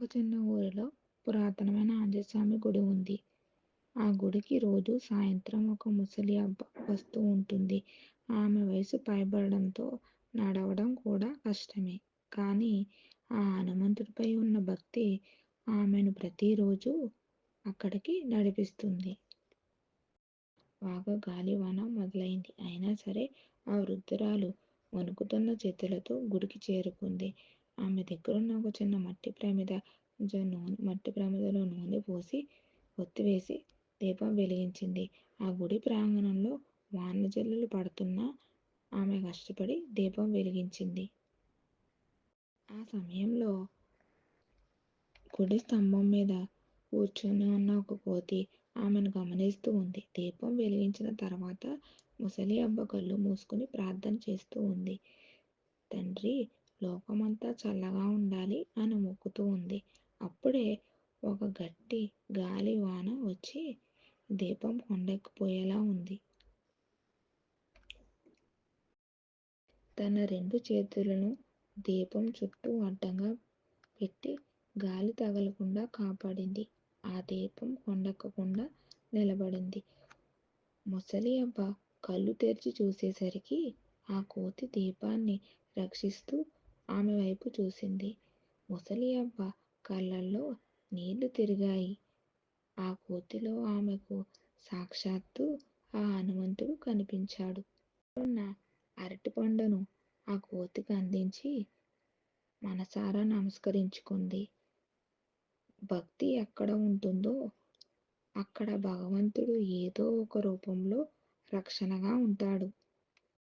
ఒక చిన్న ఊరిలో పురాతనమైన ఆంజనేయస్వామి గుడి ఉంది. ఆ గుడికి రోజు సాయంత్రం ఒక ముసలి అబ్బ వస్తూ ఉంటుంది. ఆమె వయసు పైబడడంతో నడవడం కూడా కష్టమే. కానీ ఆ హనుమంతుడిపై ఉన్న భక్తి ఆమెను ప్రతిరోజు అక్కడికి నడిపిస్తుంది. బాగా గాలివాన మొదలైంది. అయినా సరే ఆ వృద్ధురాలు వణుకుతున్న చేతులతో గుడికి చేరుకుంది. ఆమె దగ్గరున్న ఒక చిన్న మట్టి ప్రమిద కొంచెం నూనె మట్టి ప్రమిదలో నూనె పోసి ఒత్తివేసి దీపం వెలిగించింది. ఆ గుడి ప్రాంగణంలో వాన జల్లులు పడుతున్నా ఆమె కష్టపడి దీపం వెలిగించింది. ఆ సమయంలో గుడి స్తంభం మీద కూర్చొని ఉన్న ఒక కోతి ఆమెను గమనిస్తూ ఉంది. దీపం వెలిగించిన తర్వాత ముసలి అబ్బ కళ్ళు మూసుకుని ప్రార్థన చేస్తూ ఉంది. తండ్రి లోకమంతా చల్లగా ఉండాలి అని మొక్కుతూ ఉంది. అప్పుడే ఒక గట్టి గాలి వాన వచ్చి దీపం కొండెక్కిపోయేలా ఉంది. తన రెండు చేతులను దీపం చుట్టూ అడ్డంగా పెట్టి గాలి తగలకుండా కాపాడింది. ఆ దీపం కొండెక్కకుండా నిలబడింది. ముసలి అబ్బ కళ్ళు తెరిచి చూసేసరికి ఆ కోతి దీపాన్ని రక్షిస్తూ ఆమె వైపు చూసింది. ముసలి అవ్వ కళ్ళల్లో నీళ్ళు తిరిగాయి. ఆ కోతిలో ఆమెకు సాక్షాత్తు ఆ హనుమంతుడు కనిపించాడు. ఉన్న అరటిపండును ఆ కోతికి అందించి మనసారా నమస్కరించుకుంది. భక్తి ఎక్కడ ఉంటుందో అక్కడ భగవంతుడు ఏదో ఒక రూపంలో రక్షణగా ఉంటాడు.